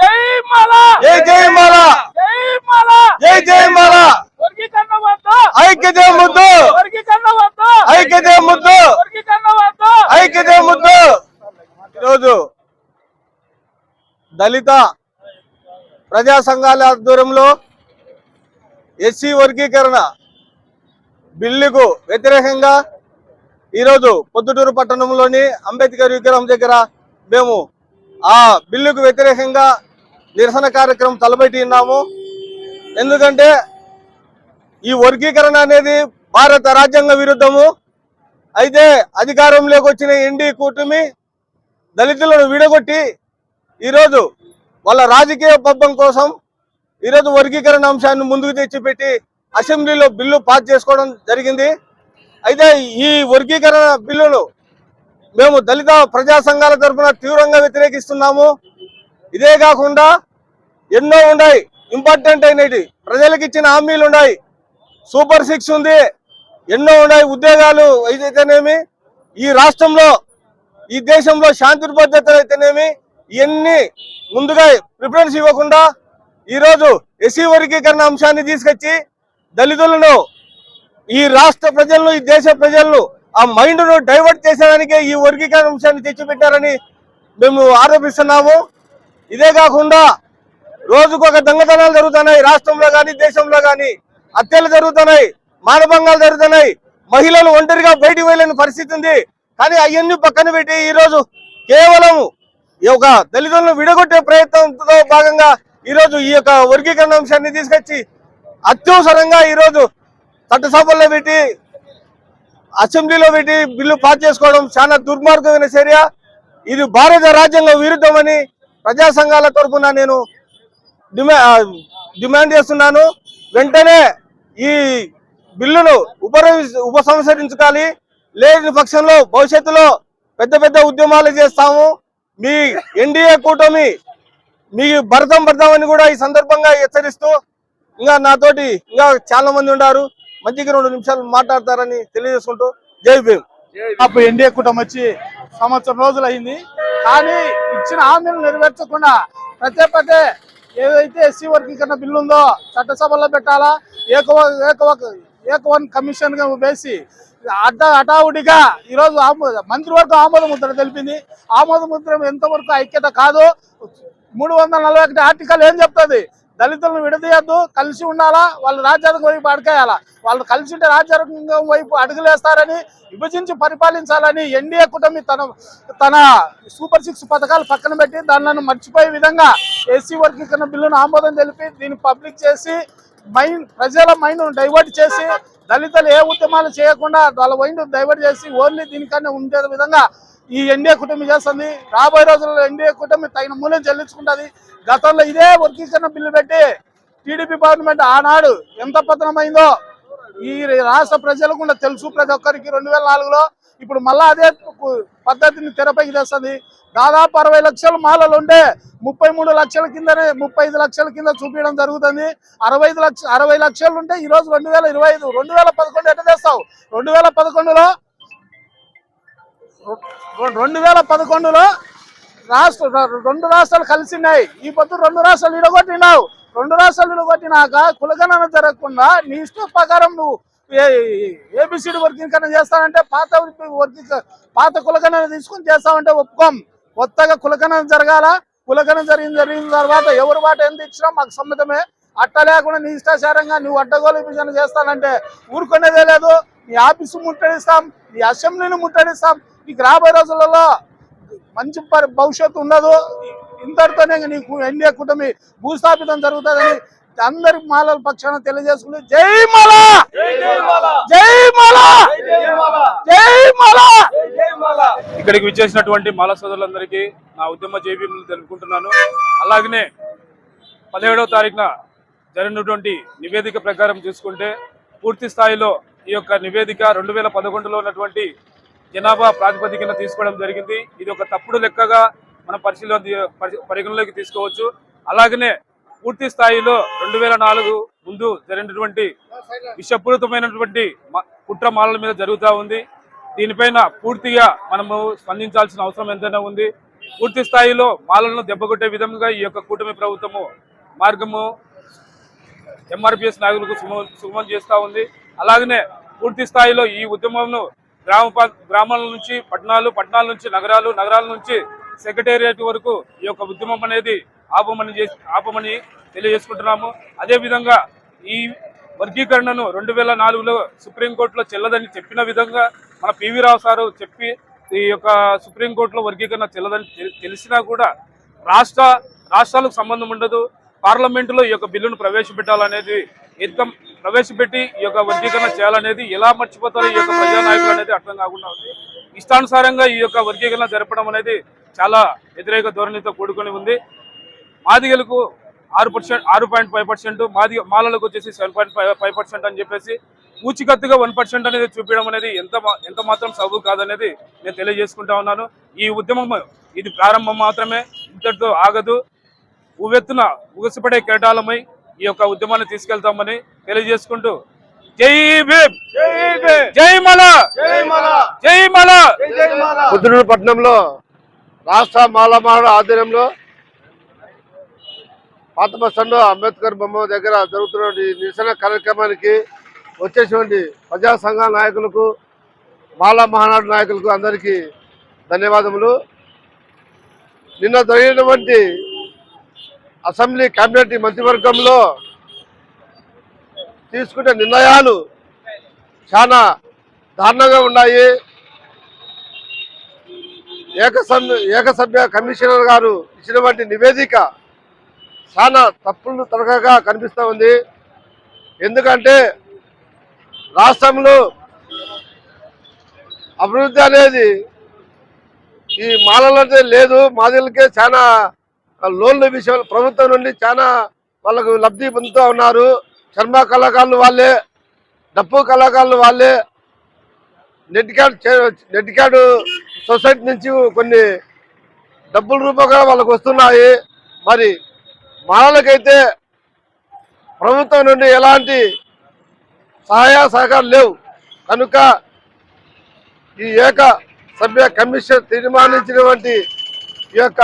జై మాల జై జై మాల జై మాల జై జై మాల వర్గీకరణ వద్దు ఐక్యత ముద్దు వర్గీకరణ వద్దు ఐక్యత ముద్దు వర్గీకరణ వద్దు ఐక్యత ముద్దు ఈరోజు దళిత ప్రజా సంఘాల ఆధ్వర్యంలో ఎస్సీ వర్గీకరణ బిల్లుకు వ్యతిరేకంగా ఈరోజు పొద్దుటూరు పట్టణంలోని అంబేద్కర్ విగ్రహం దగ్గర మేము ఆ బిల్లుకు వ్యతిరేకంగా నిరసన కార్యక్రమం తలపెట్టి ఉన్నాము. ఎందుకంటే ఈ వర్గీకరణ అనేది భారత రాజ్యాంగ విరుద్ధము. అయితే అధికారంలోకి వచ్చిన ఎన్డీ కూటమి దళితులను విడగొట్టి ఈరోజు వాళ్ళ రాజకీయ పబ్బం కోసం ఈరోజు వర్గీకరణ అంశాన్ని ముందుకు తెచ్చిపెట్టి అసెంబ్లీలో బిల్లు పాస్ చేసుకోవడం జరిగింది. అయితే ఈ వర్గీకరణ బిల్లును మేము దళిత ప్రజా సంఘాల తరఫున తీవ్రంగా వ్యతిరేకిస్తున్నాము. ఇదే కాకుండా ఎన్నో ఉన్నాయి ఇంపార్టెంట్ అయినవి. ప్రజలకు ఇచ్చిన హామీలు ఉన్నాయి. సూపర్ సిక్స్ ఉంది. ఎన్నో ఉన్నాయి ఉద్యోగాలు అయితేనేమి. ఈ రాష్ట్రంలో ఈ దేశంలో శాంతి భద్రతలు అయితేనేమి. ఇవన్నీ ముందుగా ప్రిఫరెన్స్ ఇవ్వకుండా ఈరోజు ఎస్సీ వర్గీకరణ అంశాన్ని తీసుకొచ్చి దళితులను ఈ రాష్ట్ర ప్రజలను ఈ దేశ ప్రజలను ఆ మైండ్ను డైవర్ట్ చేసేదానికే ఈ వర్గీకరణ అంశాన్ని తెచ్చిపెట్టారని మేము ఆరోపిస్తున్నాము. ఇదే కాకుండా రోజుకొక దొంగతనాలు జరుగుతున్నాయి. రాష్ట్రంలో కానీ దేశంలో కానీ హత్యలు జరుగుతున్నాయి మానభంగాలు జరుగుతున్నాయి. మహిళలు ఒంటరిగా బయటికి వెళ్ళని పరిస్థితి ఉంది. కానీ అవన్నీ పక్కన పెట్టి ఈరోజు కేవలము కేవలం ఈ యొక్క దళితులను విడగొట్టే ప్రయత్నంతో భాగంగా ఈరోజు ఈ యొక్క వర్గీకరణ అంశాన్ని తీసుకొచ్చి అత్యవసరంగా ఈరోజు చట్టసభల్లో పెట్టి అసెంబ్లీలో పెట్టి బిల్లు పాస్ చేసుకోవడం చాలా దుర్మార్గమైన చర్య. ఇది భారత రాజ్యాంగ విరుద్ధమని ప్రజా సంఘాల తరఫున నేను డిమా డిమాండ్ చేస్తున్నాను. వెంటనే ఈ బిల్లును ఉప ఉపసంహరించుకోవాలి. లేని పక్షంలో భవిష్యత్తులో పెద్ద పెద్ద ఉద్యమాలు చేస్తాము. మీ ఎన్డీఏ కూటమి మీ భరతం భరతం కూడా ఈ సందర్భంగా హెచ్చరిస్తూ ఇంకా నాతోటి ఇంకా చాలా మంది ఉన్నారు. మంచిగా రెండు నిమిషాలు మాట్లాడతారని తెలియజేసుకుంటూ జై భీమ్. అప్పుడు ఎన్డీఏ కూటమి వచ్చి సంవత్సరం రోజులు అయింది. కానీ ఇచ్చిన హామీలు నెరవేర్చకుండా ప్రతి పదే ఏదైతే ఎస్సీ వర్గీకరణ బిల్లు ఉందో చట్టసభలో పెట్టాలా? ఏకవ ఏకవ ఏకవన్ కమిషన్గా వేసి అడ్డ హఠావుడిగా ఈరోజు ఆమోద మంత్రివర్గం ఆమోద ముద్ర తెలిపింది. ఆమోద ముద్ర ఎంతవరకు ఐక్యత కాదు మూడు వందల నలభై ఒకటి ఆర్టికల్ ఏం చెప్తుంది? దళితులను విడదీయద్దు కలిసి ఉండాలా వాళ్ళు రాజ్యాంగం వైపు అడకేయాలా వాళ్ళు కలిసి ఉంటే రాజ్యాంగం వైపు అడుగులేస్తారని విభజించి పరిపాలించాలని ఎన్డీఏ కూటమి తన తన సూపర్ సిక్స్ పథకాలు పక్కన పెట్టి దానిలను మర్చిపోయే విధంగా ఎస్సీ వర్గీకరణ బిల్లును ఆమోదం తెలిపి దీన్ని పబ్లిక్ చేసి మైండ్ ప్రజల మైండ్ డైవర్ట్ చేసి దళితులు ఏ ఉద్యమాలు చేయకుండా వాళ్ళ మైండ్ డైవర్ట్ చేసి ఓన్లీ దీనికన్నా ఉండే విధంగా ఈ ఎన్డీఏ కుటుంబం చేస్తుంది. రాబోయే రోజుల్లో ఎన్డీఏ కుటుంబం తగిన మూల్యం చెల్లించుకుంటది. గతంలో ఇదే వర్గీకరణ బిల్లు పెట్టి టీడీపీ గవర్నమెంట్ ఆనాడు ఎంత పతనమైందో ఈ రాష్ట్ర ప్రజలకు కూడా తెలుసు ప్రతి ఒక్కరికి. రెండు వేల నాలుగులో ఇప్పుడు మళ్ళా అదే పద్ధతిని తెరపైకి తెస్తుంది. దాదాపు అరవై లక్షల మాలలు ఉంటే ముప్పై మూడు లక్షల కిందనే ముప్పై ఐదు లక్షల కింద చూపించడం జరుగుతుంది. అరవై ఐదు లక్ష అరవై లక్షలు ఉంటే ఈ రోజు రెండు వేల ఇరవై ఐదు రెండు వేల పదకొండు ఎట్ట తెస్తావు? రెండు వేల పదకొండులో రెండు వేల పదకొండులో రాష్ట్ర రెండు రాష్ట్రాలు కలిసినాయి ఈ పొద్దు రెండు రాష్ట్రాలు ఇడగొట్టినావు రెండు రాష్ట్రాలు ఇడగొట్టినాక కులగణన జరగకుండా నీ ఇష్ట ప్రకారం నువ్వు ఏబిసిడి వర్కింగ్ కన్నా చేస్తానంటే పాత వర్కింగ్ పాత కులగణన తీసుకుని చేస్తామంటే ఒప్పుకోం. కొత్తగా కులగణన జరగాల. కులగణన జరిగిన జరిగిన తర్వాత ఎవరు వాట ఎంత ఇచ్చినా మాకు సమ్మతమే. అట్ట లేకుండా నీ ఇష్టాచారంగా నువ్వు అడ్డగోలు విభజన చేస్తానంటే ఊరుకునేదే లేదు. నీ ఆఫీసు ముట్టడిస్తాం. నీ అసెంబ్లీని ముట్టడిస్తాం. నీకు రాబోయే రోజులలో మంచి భవిష్యత్తు ఉండదు. ఇంతటితోనే నీకు ఎన్డీఏ కూటమి భూస్థాపితం జరుగుతుందని అందరి మాలల పక్షాన తెలియజేసుకుంటూ జై మాల! జై మాల! జై మాల! ఇక్కడికి విచ్చేసినటువంటి మాల సోదరులందరికీ నా ఉద్యమ జేబీలు తెలుపుకుంటున్నాను. అలాగనే పదిహేడవ తారీఖున జరిగినటువంటి నివేదిక ప్రకారం చూసుకుంటే పూర్తి స్థాయిలో ఈ యొక్క నివేదిక రెండు వేల పదకొండులో ఉన్నటువంటి జనాభా ప్రాతిపదికన తీసుకోవడం జరిగింది. ఇది ఒక తప్పుడు లెక్కగా మనం పరిశీలన పరి- పరిగణలోకి తీసుకోవచ్చు. అలాగనే పూర్తి స్థాయిలో రెండు వేల నాలుగు ముందు జరిగినటువంటి విషపూరితమైనటువంటి మ- కుట్ర మాలల మీద జరుగుతూ ఉంది. దీనిపైన పూర్తిగా మనము స్పందించాల్సిన అవసరం ఎంతైనా ఉంది. పూర్తి స్థాయిలో మాలలను దెబ్బకొట్టే విధంగా ఈ యొక్క కూటమి ప్రభుత్వము మార్గము ఎంఆర్పిఎస్ నాయకులకు సుగమం చేస్తూ ఉంది. అలాగనే పూర్తి స్థాయిలో ఈ ఉద్యమంను గ్రామ ప- గ్రామాల నుంచి పట్టణాలు పట్టణాల నుంచి నగరాలు నగరాల నుంచి సెక్రటేరియట్ వరకు ఈ యొక్క ఉద్యమం అనేది ఆపమని చేసి ఆపమని తెలియజేసుకుంటున్నాము. అదేవిధంగా ఈ వర్గీకరణను రెండు వేల నాలుగులో సుప్రీంకోర్టులో చెల్లదని చెప్పిన విధంగా మన పివి రావు సారు చెప్పి ఈ యొక్క సుప్రీంకోర్టులో వర్గీకరణ చెల్లదని తెలిసినా కూడా రాష్ట్ర రాష్ట్రాలకు సంబంధం ఉండదు. పార్లమెంటులో ఈ యొక్క బిల్లును ప్రవేశపెట్టాలనేది ఎంత ప్రవేశపెట్టి ఈ యొక్క వర్గీకరణ చేయాలనేది ఎలా మర్చిపోతారో ఈ యొక్క ప్రజానాయకులు అనేది అర్థం కాకుండా ఉంది. ఇష్టానుసారంగా ఈ యొక్క వర్గీకరణ జరపడం అనేది చాలా వ్యతిరేక ధోరణితో కూడుకొని ఉంది. మాదిగలకు ఆరు పర్సెంట్ ఆరు పాయింట్ ఫైవ్ పర్సెంట్ మాది మాలలకు వచ్చేసి seven point five five percent అని చెప్పేసి పూచికత్తుగా వన్ పర్సెంట్ అనేది చూపించడం అనేది ఎంత ఎంత మాత్రం సబు కాదనేది నేను తెలియజేసుకుంటా ఉన్నాను. ఈ ఉద్యమం ఇది ప్రారంభం మాత్రమే ఇంతటితో ఆగదు. ఉవ్వెత్తున ఉగసిపడే కేటాలమై ఈ యొక్క ఉద్యమాన్ని తీసుకెళ్తామని తెలియజేసుకుంటూ జై భీమ్! జై మల! జై మల! పుత్తూరు పట్టణంలో రాష్ట్ర మాలమాల ఆధ్వర్యంలో పాత బస్ స్టాండ్ అంబేద్కర్ బొమ్మ దగ్గర జరుగుతున్న నిరసన కార్యక్రమానికి వచ్చేటువంటి ప్రజా సంఘ నాయకులకు మాలా మహానాడు నాయకులకు అందరికీ ధన్యవాదములు. నిన్న జరిగినటువంటి అసెంబ్లీ కేబినెట్ మంత్రివర్గంలో తీసుకునే నిర్ణయాలు చాలా దారుణంగా ఉన్నాయి. ఏకసభ్య ఏకసభ్య కమిషనర్ గారు ఇచ్చినటువంటి నివేదిక చాలా తప్పులు తరగగా కనిపిస్తూ ఉంది. ఎందుకంటే రాష్ట్రంలో అభివృద్ధి అనేది ఈ మాలలంటే లేదు మాదిలకే చాలా లోన్ల విషయంలో ప్రభుత్వం నుండి చాలా వాళ్ళకు లబ్ధి పొందుతూ ఉన్నారు. చర్మ కళాకారులు వాళ్ళే డప్పు కళాకారులు వాళ్ళే. నెట్ క్యాడ్ నెట్ సొసైటీ నుంచి కొన్ని డబ్బుల రూపంగా వాళ్ళకు వస్తున్నాయి. మరి మనలకైతే ప్రభుత్వం నుండి ఎలాంటి సహాయ సహకారం లేవు. కనుక ఈ ఏక సభ్య కమిషన్ తీర్మానించినటువంటి ఈ యొక్క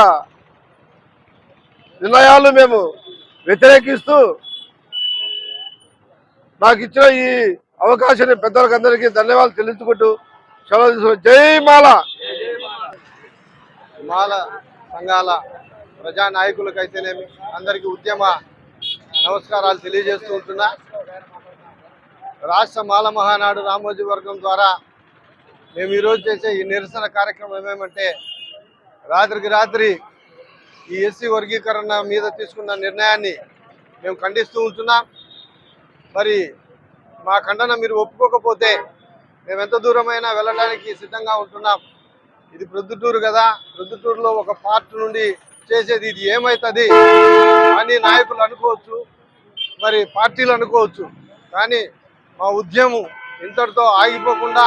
నిర్ణయాలు మేము వ్యతిరేకిస్తూ నాకు ఇచ్చిన ఈ అవకాశాన్ని పెద్దలకందరికీ ధన్యవాదాలు తెలుసుకుంటూ సెలవు తీసుకుంటూ జై మాల! మాల సంఘాల ప్రజా నాయకులకైతేనేమి అందరికీ ఉద్యమ నమస్కారాలు తెలియజేస్తూ ఉంటున్నా. రాష్ట్ర మాల మహానాడు రామోజీ వర్గం ద్వారా మేము ఈరోజు చేసే ఈ నిరసన కార్యక్రమం ఏమేమంటే రాత్రికి రాత్రి ఈ ఎస్సీ వర్గీకరణ మీద తీసుకున్న నిర్ణయాన్ని మేము ఖండిస్తూ ఉంటున్నాం. మరి మా ఖండన మీరు ఒప్పుకోకపోతే మేము ఎంత దూరమైనా వెళ్ళడానికి సిద్ధంగా ఉంటున్నాం. ఇది ప్రొద్దుటూరు కదా. ప్రొద్దుటూరులో ఒక పార్ట్ నుండి చేసేది ఇది ఏమవుతుంది అని నాయకులు అనుకోవచ్చు మరి పార్టీలు అనుకోవచ్చు. కానీ మా ఉద్యమం ఇంతటితో ఆగిపోకుండా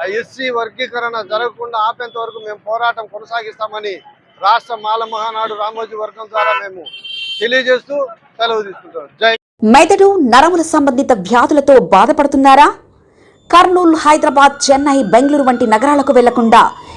ఆ ఎస్సీ వర్గీకరణ జరగకుండా ఆపేంత వరకు మేము పోరాటం కొనసాగిస్తామని రాష్ట్ర మాల మహానాడు రామోజీ వర్గం ద్వారా మేము తెలియజేస్తూ సెలవు తీసుకుంటాం జై మెదడు నరముల సంబంధిత వ్యాధులతో బాధపడుతున్నారా? కర్నూలు హైదరాబాద్ చెన్నై బెంగళూరు వంటి నగరాలకు వెళ్ళకుండా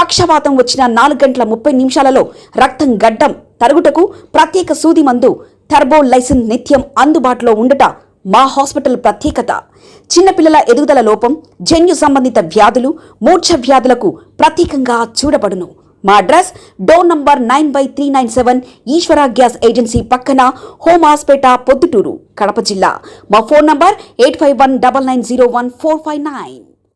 పక్షవాతం వచ్చిన నాలుగు గంటల ముప్పై నిమిషాలలో రక్తం గడ్డం తరుగుటకు ప్రత్యేక సూది మందు థర్బోలైసిన్ లైసెన్స్ నిత్యం అందుబాటులో ఉండట మా హాస్పిటల్ ప్రత్యేకత. చిన్నపిల్లల ఎదుగుదల లోపం జన్యు సంబంధిత వ్యాధులు మూర్ఛ వ్యాధులకు ప్రత్యేకంగా చూడబడును. మా address door number nine by three nine seven Eshwara gas agency పక్కన హోమ్ హాస్పేట పొద్దుటూరు కడప జిల్లా. మా phone number eight five one double nine zero one four five nine